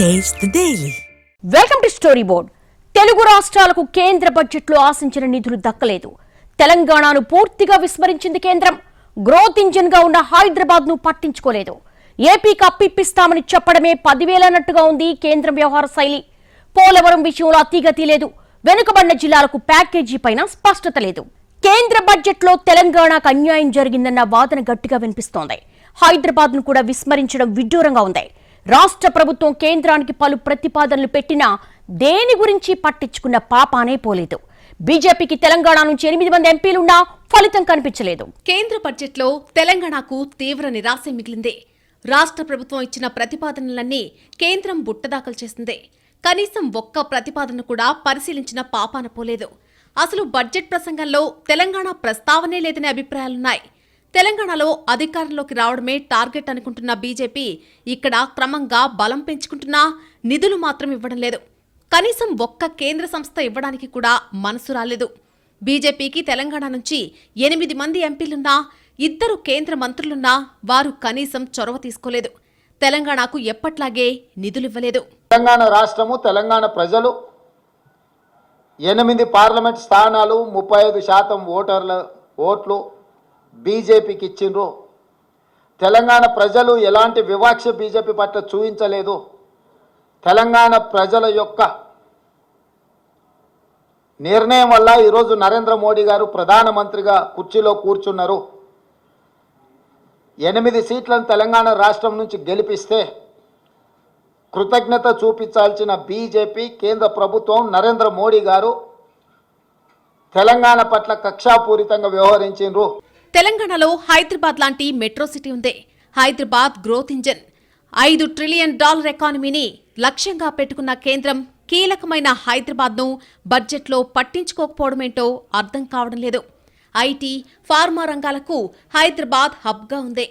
Welcome to story board Telugu రాష్ట్రాలకు కేంద్ర బడ్జెట్లో ఆశించిన నిధులు దక్కలేదు. తెలంగాణను పూర్తిగా విస్మరించింది కేంద్రం. గ్రోత్ ఇంజిన్గా ఉన్న హైదరాబాద్ను పట్టించుకోలేదు. ఏపీకి అప్పిప్పిస్తామని చెప్పడమే పదివేలన్నట్టుగా ఉంది కేంద్రం వ్యవహార శైలి. పోలవరం విషయంలో అతిగతి లేదు. వెనుకబడిన జిల్లాలకు ప్యాకేజీ పైన స్పష్టత లేదు. కేంద్ర బడ్జెట్లో తెలంగాణకు అన్యాయం జరిగిందన్న వాదన గట్టిగా వినిపిస్తోంది. హైదరాబాద్ను కూడా విస్మరించడం విడ్డూరంగా ఉంది. రాష్ట్ర ప్రభుత్వం కేంద్రానికి పలు ప్రతిపాదనలు పెట్టినా దేని గురించి పట్టించుకున్న పాపానే పోలేదు. బీజేపీకి తెలంగాణ నుంచి ఎనిమిది మంది ఎంపీలున్నా ఫలితం కనిపించలేదు. కేంద్ర బడ్జెట్లో తెలంగాణకు తీవ్ర నిరాశ మిగిలింది. రాష్ట్ర ప్రభుత్వం ఇచ్చిన ప్రతిపాదనలన్నీ కేంద్రం బుట్టదాఖలు చేసింది. కనీసం ఒక్క ప్రతిపాదన కూడా పరిశీలించిన పాపాన పోలేదు. అసలు బడ్జెట్ ప్రసంగంలో తెలంగాణ ప్రస్తావనే లేదనే అభిప్రాయాలున్నాయి. తెలంగాణలో అధికారంలోకి రావడమే టార్గెట్ అనుకుంటున్న బీజేపీ ఇక్కడ క్రమంగా బలం పెంచుకుంటున్నా నిధులు మాత్రం ఇవ్వడం లేదు. కనీసం ఒక్క కేంద్ర సంస్థ ఇవ్వడానికి కూడా మనసు రాలేదు. బీజేపీకి తెలంగాణ నుంచి ఎనిమిది మంది ఎంపీలున్నా ఇద్దరు కేంద్ర మంత్రులున్నా వారు కనీసం చొరవ తీసుకోలేదు. తెలంగాణకు ఎప్పట్లాగే నిధులివ్వలేదు తెలంగాణ రాష్ట్రము తెలంగాణ ప్రజలు ఎనిమిది పార్లమెంట్ స్థానాలు ముప్పై ఐదు శాతం ఓటర్ల ఓట్లు బీజేపీకి ఇచ్చిండ్రు. తెలంగాణ ప్రజలు ఎలాంటి వివక్ష బీజేపీ పట్ల చూపించలేదు తెలంగాణ ప్రజల యొక్క నిర్ణయం వల్ల ఈరోజు నరేంద్ర మోడీ గారు ప్రధానమంత్రిగా కుర్చీలో కూర్చున్నారు. ఎనిమిది సీట్లను తెలంగాణ రాష్ట్రం నుంచి గెలిపిస్తే కృతజ్ఞత చూపించాల్సిన బీజేపీ కేంద్ర ప్రభుత్వం నరేంద్ర మోడీ గారు తెలంగాణ పట్ల కక్షాపూరితంగా వ్యవహరించిండ్రు. తెలంగాణలో హైదరాబాద్ లాంటి మెట్రో సిటీ ఉంది. Hyderabad growth engine. ఐదు ట్రిలియన్ డాలర్ ఎకానమీని లక్ష్యంగా పెట్టుకున్న కేంద్రం కీలకమైన హైదరాబాద్ను బడ్జెట్లో పట్టించుకోకపోవడమేంటో అర్థం కావడం లేదు. ఐటీ ఫార్మా రంగాలకు హైదరాబాద్ హబ్గా ఉంది.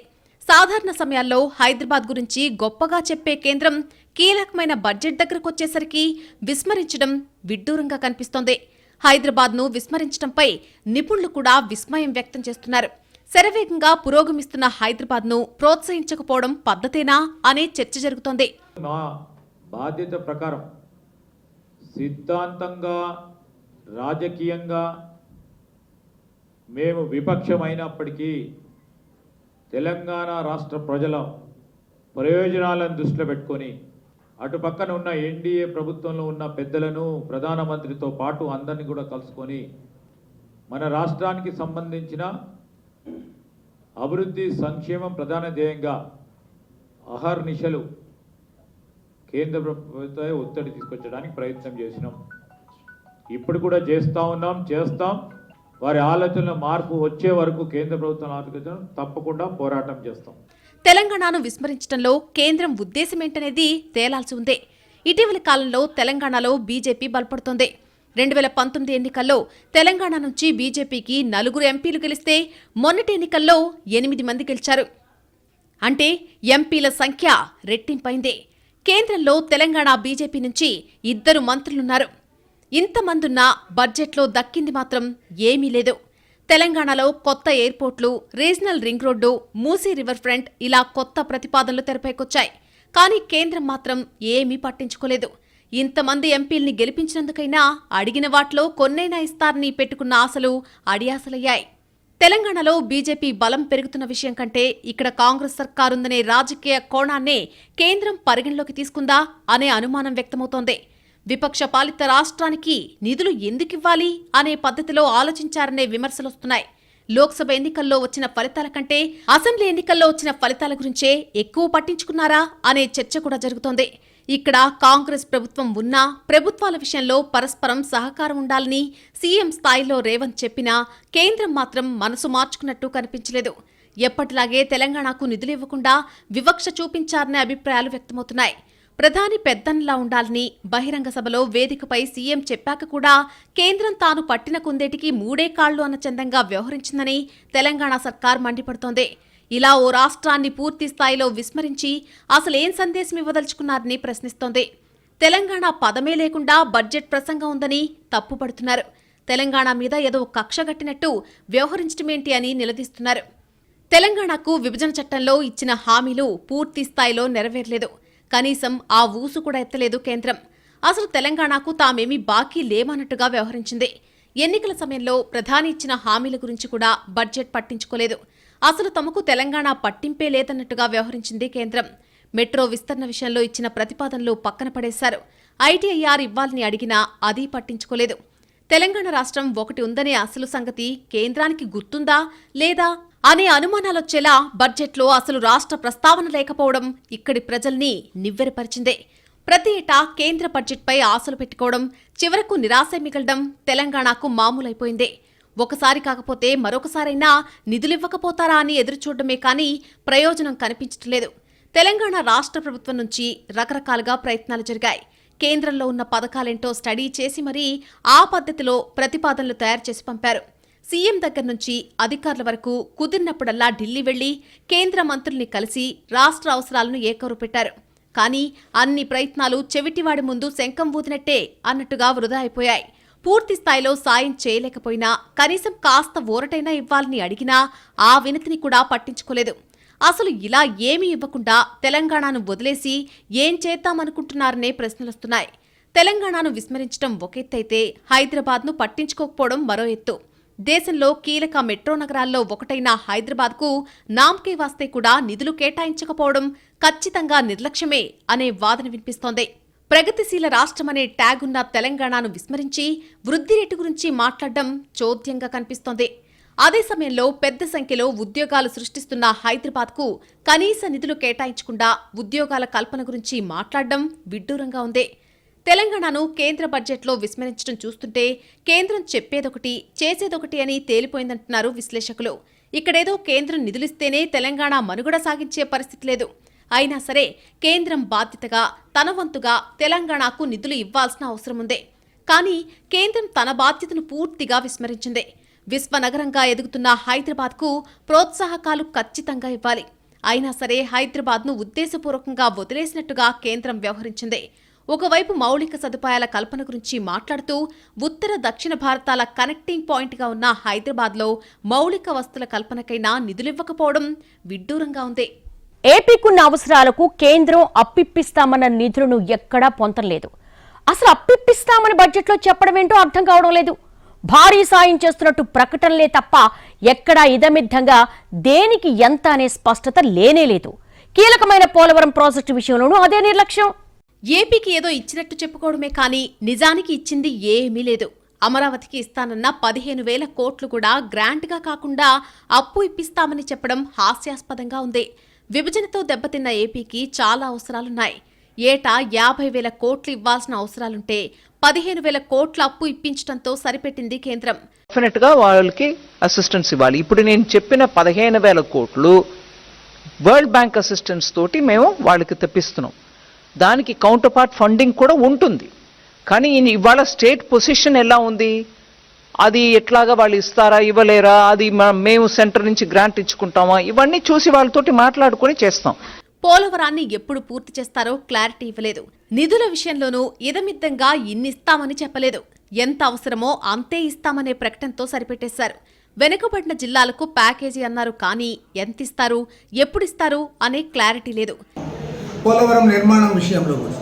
సాధారణ సమయాల్లో హైదరాబాద్ గురించి గొప్పగా చెప్పే కేంద్రం కీలకమైన బడ్జెట్ దగ్గరకొచ్చేసరికి విస్మరించడం విడ్డూరంగా కనిపిస్తోంది. హైదరాబాద్ను విస్మరించడంపై నిపుణులు కూడా విస్మయం వ్యక్తం చేస్తున్నారు. శరవేగంగా పురోగమిస్తున్న హైదరాబాద్ను ప్రోత్సహించకపోవడం పద్ధతేనా అనే చర్చ జరుగుతోంది. మా బాధ్యత ప్రకారం సిద్ధాంతంగా రాజకీయంగా మేము విపక్షమైనప్పటికీ తెలంగాణ రాష్ట్ర ప్రజల ప్రయోజనాలను దృష్టిలో పెట్టుకొని అటు పక్కన ఉన్న ఎన్డీఏ ప్రభుత్వంలో ఉన్న పెద్దలను ప్రధానమంత్రితో పాటు అందరినీ కూడా కలుసుకొని మన రాష్ట్రానికి సంబంధించిన అభివృద్ధి సంక్షేమం ప్రధాన ధ్యేయంగా అహర్నిశలు కేంద్ర ప్రభుత్వ ఒత్తిడి తీసుకొచ్చడానికి ప్రయత్నం చేసినాం. ఇప్పుడు కూడా చేస్తూ ఉన్నాం చేస్తాం. వారి ఆలోచనల మార్పు వచ్చే వరకు కేంద్ర ప్రభుత్వం ఆలోచన తప్పకుండా పోరాటం చేస్తాం. తెలంగాణను విస్మరించడంలో కేంద్రం ఉద్దేశమేంటనేది తేలాల్సి ఉంది. ఇటీవలి కాలంలో తెలంగాణలో బీజేపీ బలపడుతోంది. రెండు వేల పంతొమ్మిది ఎన్నికల్లో తెలంగాణ నుంచి బీజేపీకి నలుగురు ఎంపీలు గెలిస్తే మొన్నటి ఎన్నికల్లో ఎనిమిది మంది గెలిచారు. అంటే ఎంపీల సంఖ్య రెట్టింపైంది. కేంద్రంలో తెలంగాణ బీజేపీ నుంచి ఇద్దరు మంత్రులున్నారు. ఇంతమందున్నా బడ్జెట్లో దక్కింది మాత్రం ఏమీ లేదు. తెలంగాణలో కొత్త ఎయిర్పోర్ట్లు regional ring road Musi river front ఇలా కొత్త ప్రతిపాదనలు తెరపైకొచ్చాయి. కానీ కేంద్రం మాత్రం ఏమీ పట్టించుకోలేదు. ఇంతమంది ఎంపీల్ని గెలిపించినందుకైనా అడిగిన వాటిలో కొన్నైనా ఇస్తారని పెట్టుకున్న ఆశలు అడియాసలయ్యాయి. తెలంగాణలో బీజేపీ బలం పెరుగుతున్న విషయం కంటే ఇక్కడ కాంగ్రెస్ సర్కారుందనే రాజకీయ కోణాన్నే కేంద్రం పరిగణలోకి తీసుకుందా అనే అనుమానం వ్యక్తమవుతోంది. విపక్ష పాలిత రాష్ట్రానికి నిధులు ఎందుకివ్వాలి అనే పద్ధతిలో ఆలోచించారనే విమర్శలొస్తున్నాయి. లోక్సభ ఎన్నికల్లో వచ్చిన ఫలితాల కంటే అసెంబ్లీ ఎన్నికల్లో వచ్చిన ఫలితాల గురించే ఎక్కువ పట్టించుకున్నారా అనే చర్చ కూడా జరుగుతోంది. ఇక్కడ కాంగ్రెస్ ప్రభుత్వం ఉన్నా ప్రభుత్వాల విషయంలో పరస్పరం సహకారం ఉండాలని సీఎం స్థాయిలో రేవంత్ చెప్పినా కేంద్రం మాత్రం మనసు మార్చుకున్నట్టు కనిపించలేదు. ఎప్పటిలాగే తెలంగాణకు నిధులు ఇవ్వకుండా వివక్ష చూపించారనే అభిప్రాయాలు వ్యక్తమవుతున్నాయి. ప్రధాని పెద్దన్లా ఉండాలని బహిరంగ సభలో వేదికపై సీఎం చెప్పాక కూడా కేంద్రం తాను పట్టిన కుందేటికి మూడే కాళ్ళు అన్న చందంగా వ్యవహరించిందని తెలంగాణ సర్కార్ మండిపడుతోంది. ఇలా ఓ రాష్ట్రాన్ని పూర్తి స్థాయిలో విస్మరించి అసలేం సందేశం ఇవ్వదలుచుకున్నారని ప్రశ్నిస్తోంది. తెలంగాణ పదమే లేకుండా బడ్జెట్ ప్రసంగం ఉందని తప్పుపడుతున్నారు. తెలంగాణ మీద ఏదో కక్షగట్టినట్టు వ్యవహరించడమేంటి అని నిలదీస్తున్నారు. తెలంగాణకు విభజన చట్టంలో ఇచ్చిన హామీలు పూర్తి స్థాయిలో నెరవేరలేదు. కనీసం ఆ ఊసు కూడా ఎత్తలేదు కేంద్రం. అసలు తెలంగాణకు తామేమీ బాకీ లేమన్నట్టుగా వ్యవహరించింది. ఎన్నికల సమయంలో ప్రధాని ఇచ్చిన హామీల గురించి కూడా బడ్జెట్ పట్టించుకోలేదు. అసలు తమకు తెలంగాణ పట్టింపే లేదన్నట్టుగా వ్యవహరించింది కేంద్రం. మెట్రో విస్తరణ విషయంలో ఇచ్చిన ప్రతిపాదనలు పక్కన పడేశారు. ఐటీఐఆర్ ఇవ్వాలని అడిగినా అది పట్టించుకోలేదు. తెలంగాణ రాష్ట్రం ఒకటి ఉందనే అసలు సంగతి కేంద్రానికి గుర్తుందా లేదా అనే అనుమానాలొచ్చేలా బడ్జెట్లో అసలు రాష్ట్ర ప్రస్తావన లేకపోవడం ఇక్కడి ప్రజల్ని నివ్వెరపరిచిందే. ప్రతి ఏటా కేంద్ర బడ్జెట్పై ఆశలు పెట్టుకోవడం చివరకు నిరాశ మిగలడం తెలంగాణకు మామూలైపోయిందే. ఒకసారి కాకపోతే మరొకసారైనా నిధులివ్వకపోతారా అని ఎదురుచూడడమే కానీ ప్రయోజనం కనిపించట్లేదు తెలంగాణ రాష్ట్ర ప్రభుత్వం నుంచి రకరకాలుగా ప్రయత్నాలు జరిగాయి. కేంద్రంలో ఉన్న పథకాలేంటో స్టడీ చేసి మరీ ఆ పద్ధతిలో ప్రతిపాదనలు తయారు చేసి పంపారు. సీఎం దగ్గర నుంచి అధికారుల వరకు కుదిరినప్పుడల్లా ఢిల్లీ వెళ్ళి కేంద్ర మంత్రుల్ని కలిసి రాష్ట్ర అవసరాలను ఏకరు పెట్టారు కానీ అన్ని ప్రయత్నాలు చెవిటివాడి ముందు శంఖం ఊదినట్టే అన్నట్టుగా వృధా అయిపోయాయి. పూర్తి స్థాయిలో సాయం చేయలేకపోయినా కనీసం కాస్త ఊరటైనా ఇవ్వాలని అడిగినా ఆ వినతిని కూడా పట్టించుకోలేదు. అసలు ఇలా ఏమీ ఇవ్వకుండా తెలంగాణను వదిలేసి ఏం చేద్దామనుకుంటున్నారనే ప్రశ్నలొస్తున్నాయి తెలంగాణను విస్మరించడం ఒక ఎత్తైతే హైదరాబాద్ను పట్టించుకోకపోవడం మరో ఎత్తు. దేశంలో కీలక మెట్రో నగరాల్లో ఒకటైన హైదరాబాద్కు నామ్కే వాస్తే కూడా నిధులు కేటాయించకపోవడం ఖచ్చితంగా నిర్లక్ష్యమే అనే వాదన వినిపిస్తోంది. ప్రగతిశీల రాష్ట్రమనే ట్యాగ్ ఉన్న తెలంగాణను విస్మరించి వృద్ధి రేటు గురించి మాట్లాడడం చోద్యంగా కనిపిస్తోంది. అదే సమయంలో పెద్ద సంఖ్యలో ఉద్యోగాలు సృష్టిస్తున్న హైదరాబాద్కు కనీస నిధులు కేటాయించకుండా ఉద్యోగాల కల్పన గురించి మాట్లాడడం విడ్డూరంగా ఉంది. తెలంగాణను కేంద్ర బడ్జెట్లో విస్మరించడం చూస్తుంటే కేంద్రం చెప్పేదొకటి చేసేదొకటి అని తేలిపోయిందంటున్నారు విశ్లేషకులు. ఇక్కడేదో కేంద్రం నిధులిస్తేనే తెలంగాణ మనుగడ సాగించే పరిస్థితి లేదు. అయినా సరే కేంద్రం బాధ్యతగా తన వంతుగా తెలంగాణకు నిధులు ఇవ్వాల్సిన అవసరం ఉంది. కానీ కేంద్రం తన బాధ్యతను పూర్తిగా విస్మరించింది. విశ్వనగరంగా ఎదుగుతున్న హైదరాబాద్కు ప్రోత్సాహకాలు ఖచ్చితంగా ఇవ్వాలి. అయినా సరే హైదరాబాద్ను ఉద్దేశపూర్వకంగా వదిలేసినట్టుగా కేంద్రం వ్యవహరించింది. ఒకవైపు మౌలిక సదుపాయాల కల్పన గురించి మాట్లాడుతూ ఉత్తర దక్షిణ భారతాల కనెక్టింగ్ పాయింట్గా ఉన్న హైదరాబాద్లో మౌలిక వస్తుల కల్పనకైనా నిధులివ్వకపోవడం విడ్డూరంగా ఉంది. ఏపీకున్న అవసరాలకు కేంద్రం అప్పిప్పిస్తామన్న నిధులను ఎక్కడా పొందలేదు. అసలు అప్పిప్పిస్తామని బడ్జెట్లో చెప్పడం ఏంటో అర్థం కావడం లేదు. భారీ సాయం చేస్తున్నట్టు ప్రకటనలే తప్ప ఎక్కడా ఇదమిద్ధంగా దేనికి ఎంత అనే స్పష్టత లేనే లేదు. కీలకమైన పోలవరం ప్రాజెక్టు విషయంలోనూ అదే నిర్లక్ష్యం. ఏపీకి ఏదో ఇచ్చినట్టు చెప్పుకోవడమే కానీ నిజానికి ఇచ్చింది ఏమీ లేదు. అమరావతికి ఇస్తానన్న పదిహేను వేల కోట్లు కూడా గ్రాంట్గా కాకుండా అప్పు ఇప్పిస్తామని చెప్పడం హాస్యాస్పదంగా ఉంది. విభజనతో దెబ్బతిన్న ఏపీకి చాలా అవసరాలున్నాయి. ఏటా యాభై వేల కోట్లు ఇవ్వాల్సిన అవసరాలుంటే పదిహేను వేల కోట్ల అప్పు ఇప్పించడంతో సరిపెట్టింది కేంద్రం. డెఫినెట్గా వాళ్ళకి అసిస్టెన్స్ ఇవ్వాలి. ఇప్పుడు నేను చెప్పిన పదిహేను వేల కోట్లు వరల్డ్ బ్యాంక్ అసిస్టెన్స్ తోటి మేము వాళ్ళకి తెప్పిస్తున్నాం. దానికి కౌంటర్ పార్ట్ ఫండింగ్ కూడా ఉంటుంది. కానీ ఇవాళ స్టేట్ పొజిషన్ ఎలా ఉంది? అది ఎట్లాగా వాళ్ళు ఇస్తారా ఇవ్వలేరా? అది మేము సెంటర్ నుంచి గ్రాంట్ ఇచ్చుకుంటామా? ఇవన్నీ చూసి వాళ్ళతోటి మాట్లాడుకొని చేస్తాం. పోలవరాన్ని ఎప్పుడు పూర్తి చేస్తారో క్లారిటీ ఇవ్వలేదు. నిధుల విషయంలోనూ ఇదమిద్దంగా ఇన్నిస్తామని చెప్పలేదు. ఎంత అవసరమో అంతే ఇస్తామనే ప్రకటనతో సరిపెట్టేశారు. వెనుకబడిన జిల్లాలకు ప్యాకేజీ అన్నారు కానీ ఎంత ఇస్తారు ఎప్పుడిస్తారు అనే క్లారిటీ లేదు. పోలవరం నిర్మాణం విషయంలో కూడా.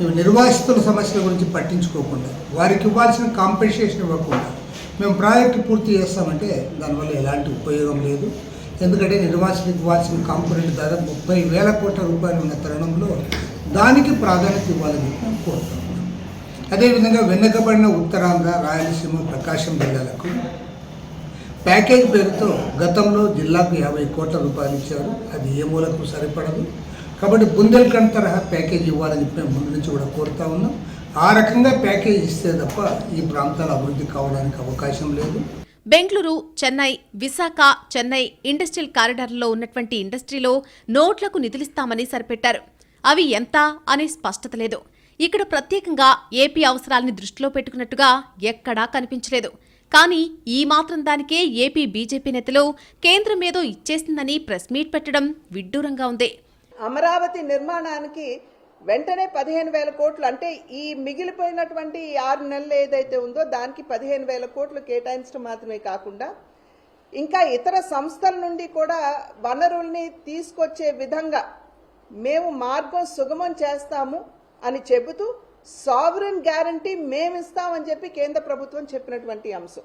ఇవి నిర్వాసితుల సమస్యల గురించి పట్టించుకోకుండా వారికి ఇవ్వాల్సిన కాంపెన్సేషన్ ఇవ్వకుండా మేము ప్రాజెక్టు పూర్తి చేస్తామంటే దానివల్ల ఎలాంటి ఉపయోగం లేదు. ఎందుకంటే నిర్వాసితులకు ఇవ్వాల్సిన కాంపోనెంట్ దాదాపు ముప్పై వేల కోట్ల రూపాయలు ఉన్న తరుణంలో దానికి ప్రాధాన్యత ఇవ్వాలని మేము కోరుతాం అదేవిధంగా వెనుకబడిన ఉత్తరాంధ్ర రాయలసీమ ప్రకాశం జిల్లాలకు ప్యాకేజ్ పేరుతో గతంలో జిల్లాకు యాభై కోట్ల రూపాయలు ఇచ్చారు. అది ఏ మూలకు సరిపడదు. కాబట్టి బుందేల్ఖండ్ తరహా ప్యాకేజ్ ఇవ్వాలని చెప్పి మేము ముందు నుంచి కూడా కోరుతా ఉన్నాం. ఆ రకంగా ప్యాకేజ్ ఇస్తే తప్ప ఈ ప్రాంతాల అభివృద్ధి కావడానికి అవకాశం లేదు. బెంగళూరు చెన్నై విశాఖ చెన్నై ఇండస్ట్రియల్ కారిడార్లో ఉన్నటువంటి ఇండస్ట్రీలో నోట్లకు నిధులిస్తామని సరిపెట్టారు. అవి ఎంత అనే స్పష్టత లేదు. ఇక్కడ ప్రత్యేకంగా ఏపీ అవసరాలని దృష్టిలో పెట్టుకున్నట్టుగా ఎక్కడా కనిపించలేదు. కానీ ఈ మాత్రం దానికే ఏపీ బీజేపీ నేతలు కేంద్రం ఏదో ఇచ్చేసిందని ప్రెస్ మీట్ పెట్టడం విడ్డూరంగా ఉంది. అమరావతి నిర్మాణానికి వెంటనే పదిహేను వేల కోట్లు అంటే ఈ మిగిలిపోయినటువంటి ఆరు నెలలు ఏదైతే ఉందో దానికి పదిహేను వేల కోట్లు కేటాయించడం మాత్రమే కాకుండా ఇంకా ఇతర సంస్థల నుండి కూడా వనరుల్ని తీసుకొచ్చే విధంగా మేము మార్గం సుగమం చేస్తాము అని చెబుతూ సావరన్ గ్యారంటీ మేము ఇస్తామని చెప్పి కేంద్ర ప్రభుత్వం చెప్పినటువంటి అంశం.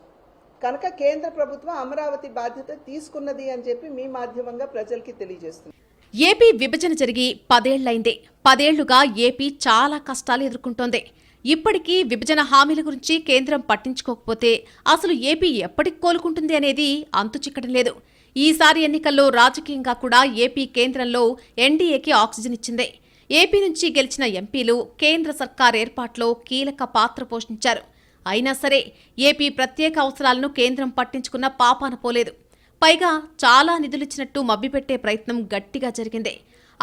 కనుక కేంద్ర ప్రభుత్వం అమరావతి బాధ్యత తీసుకున్నది అని చెప్పి మీ మాధ్యమంగా ప్రజలకి తెలియజేస్తుంది. ఏపీ విభజన జరిగి పదేళ్ళైంది. పదేళ్ళుగా ఏపీ చాలా కష్టాలు ఎదుర్కొంటోంది. ఇప్పటికీ విభజన హామీల గురించి కేంద్రం పట్టించుకోకపోతే అసలు ఏపీ ఎప్పటికి కోలుకుంటుంది అనేది అంతు చిక్కడం లేదు. ఈసారి ఎన్నికల్లో రాజకీయంగా కూడా ఏపీ కేంద్రంలో ఎన్డీఏకి ఆక్సిజన్ ఇచ్చింది. ఏపీ నుంచి గెలిచిన ఎంపీలు కేంద్ర సర్కార్ ఏర్పాట్లో కీలక పాత్ర పోషించారు. అయినా సరే ఏపీ ప్రత్యేక అవసరాలను కేంద్రం పట్టించుకున్న పాపాన పోలేదు. పైగా చాలా నిధులిచ్చినట్టు మభ్యపెట్టే ప్రయత్నం గట్టిగా జరిగింది.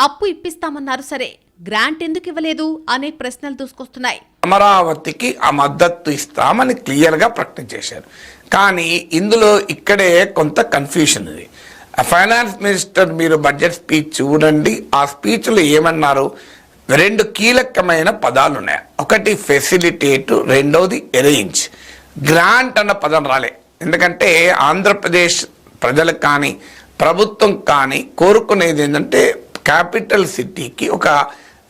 అప్పు ఇప్పిస్తామన్నారు సరే. గ్రాంట్ ఎందుకు ఇవ్వలేదు అనే ప్రశ్నలు దూసుకొస్తున్నాయి. అమరావతికి ఆ మద్దతు ఇస్తామని క్లియర్గా ప్రకటన చేశారు. కానీ ఇందులో ఇక్కడే కొంత కన్ఫ్యూషన్ ఉంది. ఫైనాన్స్ మినిస్టర్ మీరు బడ్జెట్ స్పీచ్ చూడండి. ఆ స్పీచ్లో ఏమన్నారు? రెండు కీలకమైన పదాలు ఉన్నాయి ఒకటి ఫెసిలిటేట్ రెండవది ఎరేంజ్ గ్రాంట్ అన్న పదం రాలే. ఎందుకంటే ఆంధ్రప్రదేశ్ ప్రజలకు కానీ ప్రభుత్వం కానీ కోరుకునేది ఏంటంటే క్యాపిటల్ సిటీకి ఒక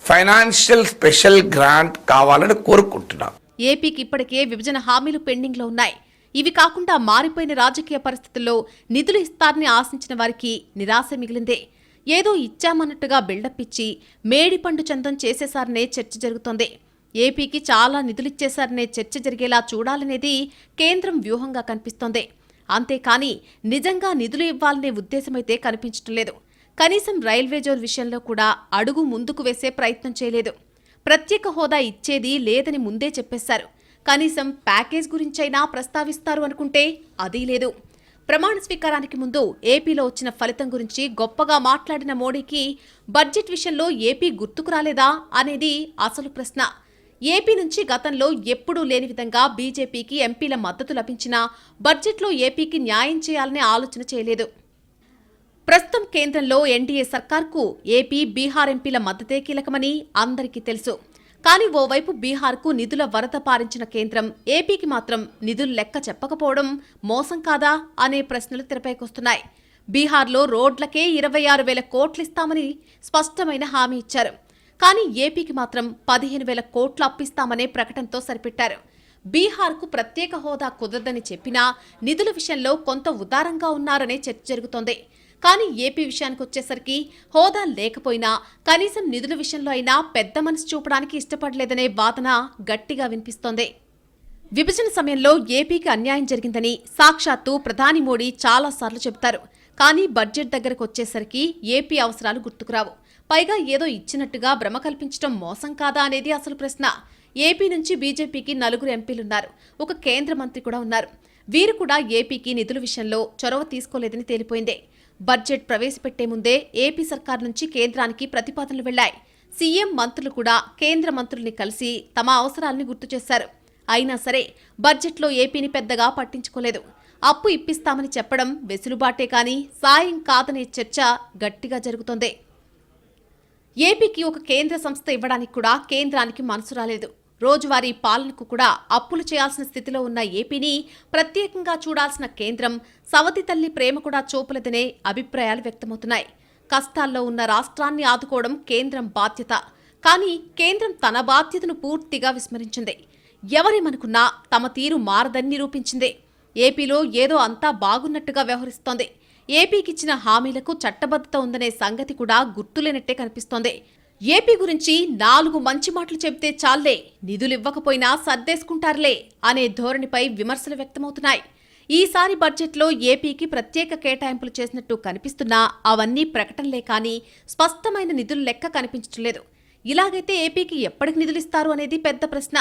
ఫైనాన్షియల్ స్పెషల్ గ్రాంట్ కావాలని కోరుకుంటున్నాం. ఏపీకి ఇప్పటికే విభజన హామీలు పెండింగ్లో ఉన్నాయి. ఇవి కాకుండా మారిపోయిన రాజకీయ పరిస్థితుల్లో నిధులు ఇస్తారని ఆశించిన వారికి నిరాశ మిగిలిందే. ఏదో ఇచ్చామన్నట్టుగా బిల్డప్ ఇచ్చి మేడిపండు చందం చేసేశారనే చర్చ జరుగుతోంది. ఏపీకి చాలా నిధులిచ్చేశారనే చర్చ జరిగేలా చూడాలనేది కేంద్రం వ్యూహంగా కనిపిస్తోంది. అంతేకాని నిజంగా నిధులు ఇవ్వాలనే ఉద్దేశమైతే కనిపించటం లేదు. కనీసం రైల్వే జోన్ విషయంలో కూడా అడుగు ముందుకు వేసే ప్రయత్నం చేయలేదు. ప్రత్యేక హోదా ఇచ్చేది లేదని ముందే చెప్పేశారు. కనీసం ప్యాకేజ్ గురించైనా ప్రస్తావిస్తారు అనుకుంటే అదీ లేదు. ప్రమాణ స్వీకారానికి ముందు ఏపీలో వచ్చిన ఫలితం గురించి గొప్పగా మాట్లాడిన మోడీకి బడ్జెట్ విషయంలో ఏపీ గుర్తుకు రాలేదా అనేది అసలు ప్రశ్న. ఏపీ నుంచి గతంలో ఎప్పుడూ లేని విధంగా బీజేపీకి ఎంపీల మద్దతు లభించినా బడ్జెట్లో ఏపీకి న్యాయం చేయాలనే ఆలోచన చేయలేదు. ప్రస్తుతం కేంద్రంలో ఎన్డీఏ సర్కార్కు ఏపీ బీహార్ ఎంపీల మద్దతే కీలకమని అందరికీ తెలుసు. కానీ ఓవైపు బీహార్కు నిధుల వరద పారించిన కేంద్రం ఏపీకి మాత్రం నిధులు లెక్క చెప్పకపోవడం మోసం కాదా అనే ప్రశ్నలు తెరపైకొస్తున్నాయి. బీహార్లో రోడ్లకే ఇరవై ఆరు వేల కోట్లిస్తామని స్పష్టమైన హామీ ఇచ్చారు. కానీ ఏపీకి మాత్రం పదిహేను వేల కోట్లు అప్పిస్తామనే ప్రకటనతో సరిపెట్టారు. బీహార్కు ప్రత్యేక హోదా కుదరదని చెప్పినా నిధుల విషయంలో కొంత ఉదారంగా ఉన్నారనే చర్చ జరుగుతోంది. కానీ ఏపీ విషయానికి వచ్చేసరికి హోదా లేకపోయినా కనీసం నిధుల విషయంలో అయినా పెద్ద మనసు చూపడానికి ఇష్టపడలేదనే వాదన గట్టిగా వినిపిస్తోంది. విభజన సమయంలో ఏపీకి అన్యాయం జరిగిందని సాక్షాత్తు ప్రధాని మోడీ చాలాసార్లు చెబుతారు. కానీ బడ్జెట్ దగ్గరకు వచ్చేసరికి ఏపీ అవసరాలు గుర్తుకురావు పైగా ఏదో ఇచ్చినట్టుగా భ్రమ కల్పించడం మోసం కాదా అనేది అసలు ప్రశ్న. ఏపీ నుంచి బీజేపీకి నలుగురు ఎంపీలున్నారు. ఒక కేంద్ర మంత్రి కూడా ఉన్నారు. వీరు కూడా ఏపీకి నిధుల విషయంలో చొరవ తీసుకోలేదని తేలిపోయింది. బడ్జెట్ ప్రవేశపెట్టే ముందే ఏపీ సర్కార్ నుంచి కేంద్రానికి ప్రతిపాదనలు వెళ్ళాయి సీఎం మంత్రులు కూడా కేంద్ర మంత్రుల్ని కలిసి తమ అవసరాల్ని గుర్తు చేశారు. అయినా సరే బడ్జెట్లో ఏపీని పెద్దగా పట్టించుకోలేదు. అప్పు ఇప్పిస్తామని చెప్పడం వెసులుబాటే కానీ సాయం కాదనే చర్చ గట్టిగా జరుగుతోంది. ఏపీకి ఒక కేంద్ర సంస్థ ఇవ్వడానికి కూడా కేంద్రానికి మనసు రాలేదు. రోజువారీ పాలనకు కూడా అప్పులు చేయాల్సిన స్థితిలో ఉన్న ఏపీని ప్రత్యేకంగా చూడాల్సిన కేంద్రం సవతి తల్లి ప్రేమ కూడా చూపలేదనే అభిప్రాయాలు వ్యక్తమవుతున్నాయి. కష్టాల్లో ఉన్న రాష్ట్రాన్ని ఆదుకోవడం కేంద్రం బాధ్యత. కానీ కేంద్రం తన బాధ్యతను పూర్తిగా విస్మరించింది. ఎవరేమనుకున్నా తమ తీరు మారదని నిరూపించింది. ఏపీలో ఏదో అంతా బాగున్నట్టుగా వ్యవహరిస్తోంది. ఏపీకిచ్చిన హామీలకు చట్టబద్ధత ఉందనే సంగతి కూడా గుర్తులేనట్టే కనిపిస్తోంది. ఏపీ గురించి నాలుగు మంచి మాటలు చెబితే చాలే నిధులివ్వకపోయినా సర్దేసుకుంటారులే అనే ధోరణిపై విమర్శలు వ్యక్తమవుతున్నాయి. ఈసారి బడ్జెట్లో ఏపీకి ప్రత్యేక కేటాయింపులు చేసినట్టు కనిపిస్తున్నా అవన్నీ ప్రకటనలే కానీ స్పష్టమైన నిధులు లెక్క కనిపించడం లేదు ఇలాగైతే ఏపీకి ఎప్పటికి నిధులిస్తారు అనేది పెద్ద ప్రశ్న.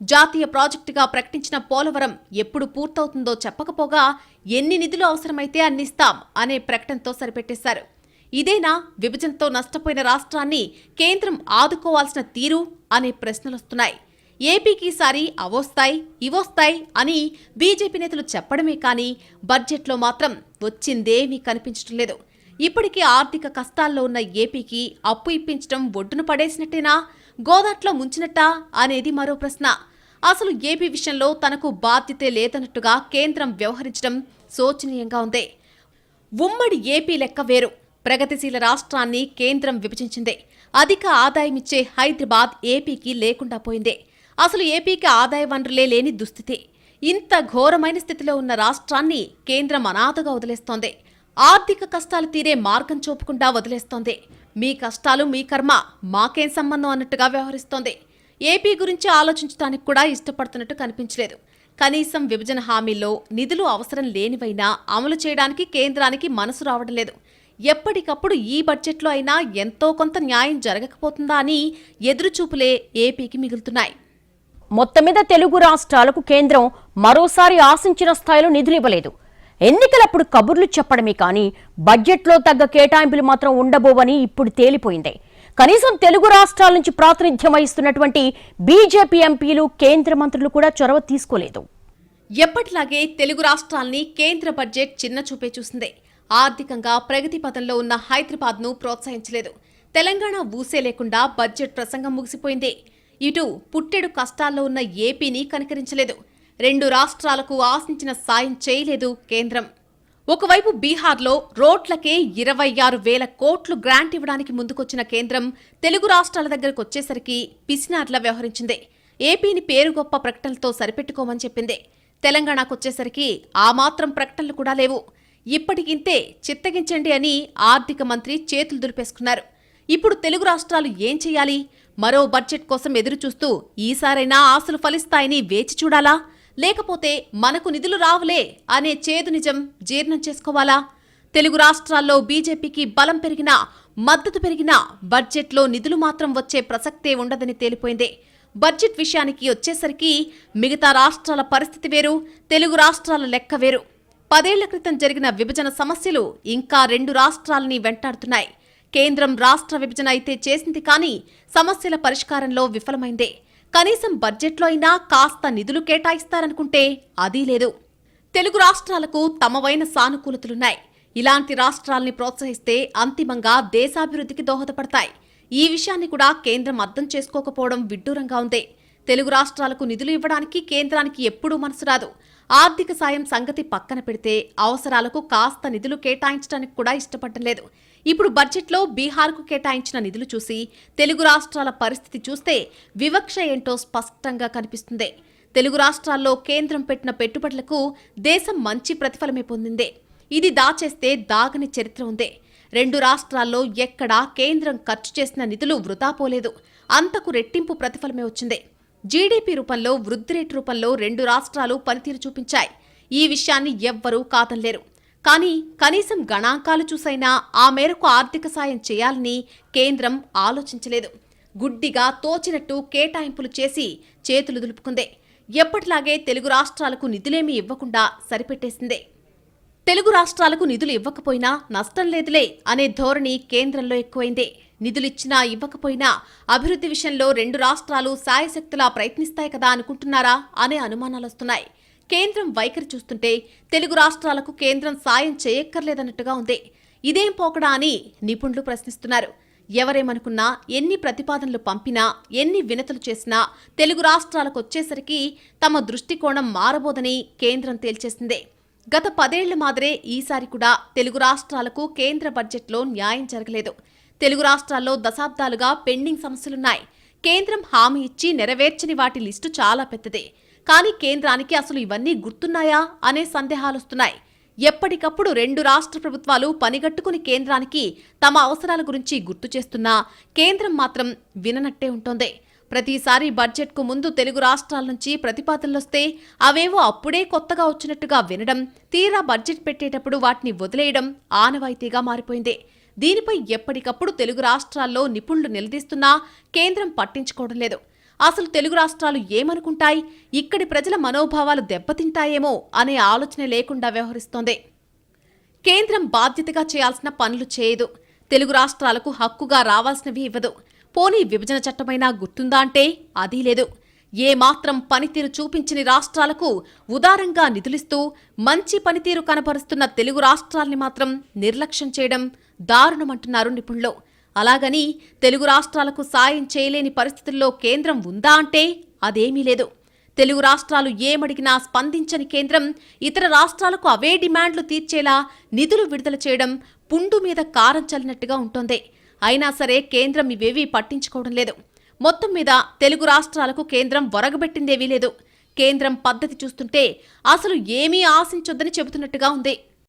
జాతీయ ప్రాజెక్టుగా ప్రకటించిన పోలవరం ఎప్పుడు పూర్తవుతుందో చెప్పకపోగా ఎన్ని నిధులు అవసరమైతే అన్నిస్తాం అనే ప్రకటనతో సరిపెట్టేశారు. ఇదేనా విభజనతో నష్టపోయిన రాష్ట్రాన్ని కేంద్రం ఆదుకోవాల్సిన తీరు అనే ప్రశ్నలొస్తున్నాయి ఏపీకి ఈసారి అవోస్తాయి ఇవోస్తాయి అని బీజేపీ నేతలు చెప్పడమే కానీ బడ్జెట్లో మాత్రం వచ్చిందేమీ కనిపించడం లేదు. ఇప్పటికీ ఆర్థిక కష్టాల్లో ఉన్న ఏపీకి అప్పు ఇప్పించడం ఒడ్డున పడేసినట్టేనా? గోదాట్లో ముంచినట్టా అనేది మరో ప్రశ్న. అసలు ఏపీ విషయంలో తనకు బాధ్యతే లేదన్నట్టుగా కేంద్రం వ్యవహరించడం శోచనీయంగా ఉంది. ఉమ్మడి ఏపీ లెక్క వేరు. ప్రగతిశీల రాష్ట్రాన్ని కేంద్రం విభజించింది. అధిక ఆదాయమిచ్చే హైదరాబాద్ ఏపీకి లేకుండా పోయింది. అసలు ఏపీకి ఆదాయ వనరులే లేని దుస్థితి. ఇంత ఘోరమైన స్థితిలో ఉన్న రాష్ట్రాన్ని కేంద్రం అనాథగా వదిలేస్తోంది. ఆర్థిక కష్టాలు తీరే మార్గం చూపకుండా వదిలేస్తోంది. మీ కష్టాలు మీ కర్మ మాకేం సంబంధం అన్నట్టుగా వ్యవహరిస్తోంది. ఏపీ గురించి ఆలోచించడానికి కూడా ఇష్టపడుతున్నట్టు కనిపించలేదు. కనీసం విభజన హామీల్లో నిధులు అవసరం లేనివైనా అమలు చేయడానికి కేంద్రానికి మనసు రావడం లేదు. ఎప్పటికప్పుడు ఈ బడ్జెట్లో అయినా ఎంతో కొంత న్యాయం జరగకపోతుందా అని ఎదురుచూపులే ఏపీకి మిగులుతున్నాయి. మొత్తం మీద తెలుగు రాష్ట్రాలకు కేంద్రం మరోసారి ఆశించిన స్థాయిలో నిధులు ఇవ్వలేదు. ఎన్నికలప్పుడు కబుర్లు చెప్పడమే కానీ బడ్జెట్లో తగ్గ కేటాయింపులు మాత్రం ఉండబోవని ఇప్పుడు తేలిపోయింది. కనీసం తెలుగు రాష్ట్రాల నుంచి ప్రాతినిధ్యం వహిస్తున్నటువంటి బీజేపీ ఎంపీలు కేంద్ర మంత్రులు కూడా చొరవ తీసుకోలేదు. ఎప్పటిలాగే తెలుగు రాష్ట్రాల్ని కేంద్ర బడ్జెట్ చిన్న చూపే చూసింది. ఆర్థికంగా ప్రగతి పథంలో ఉన్న హైదరాబాద్ను ప్రోత్సహించలేదు. తెలంగాణ ఊసే లేకుండా బడ్జెట్ ప్రసంగం ముగిసిపోయింది. ఇటు పుట్టెడు కష్టాల్లో ఉన్న ఏపీని కనికరించలేదు. రెండు రాష్ట్రాలకు ఆశించిన సాయం చేయలేదు కేంద్రం. ఒకవైపు బీహార్లో రోడ్లకే ఇరవై ఆరు వేల కోట్లు గ్రాంట్ ఇవ్వడానికి ముందుకొచ్చిన కేంద్రం తెలుగు రాష్ట్రాల దగ్గరకు వచ్చేసరికి పిసినార్లా వ్యవహరించింది. ఏపీని పేరు గొప్ప ప్రకటనలతో సరిపెట్టుకోమని చెప్పింది. తెలంగాణకొచ్చేసరికి ఆ మాత్రం ప్రకటనలు కూడా లేవు. ఇప్పటికింతే చిత్తగించండి అని ఆర్థిక మంత్రి చేతులు దులిపేసుకున్నారు. ఇప్పుడు తెలుగు రాష్ట్రాలు ఏం చేయాలి? మరో బడ్జెట్ కోసం ఎదురుచూస్తూ ఈసారైనా ఆశలు ఫలిస్తాయని వేచి చూడాలా? లేకపోతే మనకు నిధులు రావులే అనే చేదు నిజం జీర్ణం చేసుకోవాలా? తెలుగు రాష్ట్రాల్లో బీజేపీకి బలం పెరిగినా మద్దతు పెరిగినా బడ్జెట్లో నిధులు మాత్రం వచ్చే ప్రసక్తే ఉండదని తేలిపోయింది. బడ్జెట్ విషయానికి వచ్చేసరికి మిగతా రాష్ట్రాల పరిస్థితి వేరు తెలుగు రాష్ట్రాల లెక్క వేరు. పదేళ్ళ క్రితం జరిగిన విభజన సమస్యలు ఇంకా రెండు రాష్ట్రాలని వెంటాడుతున్నాయి. కేంద్రం రాష్ట్ర విభజన అయితే చేసింది కానీ సమస్యల పరిష్కారంలో విఫలమైందే. కనీసం బడ్జెట్లో అయినా కాస్త నిధులు కేటాయిస్తారనుకుంటే అదీ లేదు. తెలుగు రాష్ట్రాలకు తమవైన సానుకూలతలున్నాయి. ఇలాంటి రాష్ట్రాల్ని ప్రోత్సహిస్తే అంతిమంగా దేశాభివృద్ధికి దోహదపడతాయి. ఈ విషయాన్ని కూడా కేంద్రం అర్థం చేసుకోకపోవడం విడ్డూరంగా ఉంది. తెలుగు రాష్ట్రాలకు నిధులు ఇవ్వడానికి కేంద్రానికి ఎప్పుడూ మనసు రాదు. ఆర్థిక సాయం సంగతి పక్కన పెడితే అవసరాలకు కాస్త నిధులు కేటాయించడానికి కూడా ఇష్టపడటం లేదు. ఇప్పుడు బడ్జెట్లో బీహార్కు కేటాయించిన నిధులు చూసి తెలుగు రాష్ట్రాల పరిస్థితి చూస్తే వివక్ష ఏంటో స్పష్టంగా కనిపిస్తుంది. తెలుగు రాష్ట్రాల్లో కేంద్రం పెట్టిన పెట్టుబడులకు దేశం మంచి ప్రతిఫలమే పొందిందే. ఇది దాచేస్తే దాగని చరిత్ర ఉంది. రెండు రాష్ట్రాల్లో ఎక్కడా కేంద్రం ఖర్చు చేసిన నిధులు వృధా పోలేదు. అంతకు రెట్టింపు ప్రతిఫలమే వచ్చింది. జీడీపీ రూపంలో వృద్ధి రేటు రూపంలో రెండు రాష్ట్రాలు పనితీరు చూపించాయి. ఈ విషయాన్ని ఎవ్వరూ కాదనలేరు. కానీ కనీసం గణాంకాలు చూసైనా ఆ మేరకు ఆర్థిక సాయం చేయాలని కేంద్రం ఆలోచించలేదు. గుడ్డిగా తోచినట్టు కేటాయింపులు చేసి చేతులు దులుపుకుందే. ఎప్పటిలాగే తెలుగు రాష్ట్రాలకు నిధులేమీ ఇవ్వకుండా సరిపెట్టేసిందే. తెలుగు రాష్ట్రాలకు నిధులు ఇవ్వకపోయినా నష్టం లేదులే అనే ధోరణి కేంద్రంలో ఎక్కువైందే. నిధులిచ్చినా ఇవ్వకపోయినా అభివృద్ధి విషయంలో రెండు రాష్ట్రాలు సాయశక్తులా ప్రయత్నిస్తాయి కదా అనుకుంటున్నారా అనే అనుమానాలొస్తున్నాయి. కేంద్రం వైఖరి చూస్తుంటే తెలుగు రాష్ట్రాలకు కేంద్రం సాయం చేయక్కర్లేదన్నట్టుగా ఉంది. ఇదేం పోకడా అని నిపుణులు ప్రశ్నిస్తున్నారు. ఎవరేమనుకున్నా ఎన్ని ప్రతిపాదనలు పంపినా ఎన్ని వినతులు చేసినా తెలుగు రాష్ట్రాలకు వచ్చేసరికి తమ దృష్టికోణం మారబోదని కేంద్రం తేల్చేసిందే. గత పదేళ్ళ మాదిరే ఈసారి కూడా తెలుగు రాష్ట్రాలకు కేంద్ర బడ్జెట్లో న్యాయం జరగలేదు. తెలుగు రాష్ట్రాల్లో దశాబ్దాలుగా పెండింగ్ సమస్యలున్నాయి. కేంద్రం హామీ ఇచ్చి నెరవేర్చని వాటి లిస్టు చాలా పెద్దదే. కానీ కేంద్రానికి అసలు ఇవన్నీ గుర్తున్నాయా అనే సందేహాలొస్తున్నాయి. ఎప్పటికప్పుడు రెండు రాష్ట్ర ప్రభుత్వాలు పనిగట్టుకుని కేంద్రానికి తమ అవసరాల గురించి గుర్తు చేస్తున్నా కేంద్రం మాత్రం విననట్టే ఉంటోంది. ప్రతిసారి బడ్జెట్కు ముందు తెలుగు రాష్ట్రాల నుంచి ప్రతిపాదనలొస్తే అవేవో అప్పుడే కొత్తగా వచ్చినట్టుగా వినడం తీరా బడ్జెట్ పెట్టేటప్పుడు వాటిని వదిలేయడం ఆనవాయితీగా మారిపోయింది. దీనిపై ఎప్పటికప్పుడు తెలుగు రాష్ట్రాల్లో నిపుణులు నిలదీస్తున్నా కేంద్రం పట్టించుకోవడం లేదు. అసలు తెలుగు రాష్ట్రాలు ఏమనుకుంటాయి? ఇక్కడి ప్రజల మనోభావాలు దెబ్బతింటాయేమో అనే ఆలోచన లేకుండా వ్యవహరిస్తోంది. కేంద్రం బాధ్యతగా చేయాల్సిన పనులు చేయదు. తెలుగు రాష్ట్రాలకు హక్కుగా రావాల్సినవి ఇవ్వదు. పోనీ విభజన చట్టమైనా గుర్తుందా అంటే అదీ లేదు. ఏమాత్రం పనితీరు చూపించని రాష్ట్రాలకు ఉదారంగా నిధులిస్తూ మంచి పనితీరు కనపరుస్తున్న తెలుగు రాష్ట్రాల్ని మాత్రం నిర్లక్ష్యం చేయడం దారుణమంటున్నారు నిపుణులు. అలాగని తెలుగు రాష్ట్రాలకు సాయం చేయలేని పరిస్థితుల్లో కేంద్రం ఉందా అంటే అదేమీ లేదు. తెలుగు రాష్ట్రాలు ఏమడిగినా స్పందించని కేంద్రం ఇతర రాష్ట్రాలకు అవే డిమాండ్లు తీర్చేలా నిధులు విడుదల చేయడం పుండు మీద కారం చల్లినట్టుగా ఉంటుంది. అయినా సరే కేంద్రం ఇవేవీ పట్టించుకోవడం లేదు. మొత్తం మీద తెలుగు రాష్ట్రాలకు కేంద్రం వరగబెట్టిందేవీ లేదు. కేంద్రం పద్ధతి చూస్తుంటే అసలు ఏమీ ఆశించొద్దని చెబుతున్నట్టుగా ఉంది.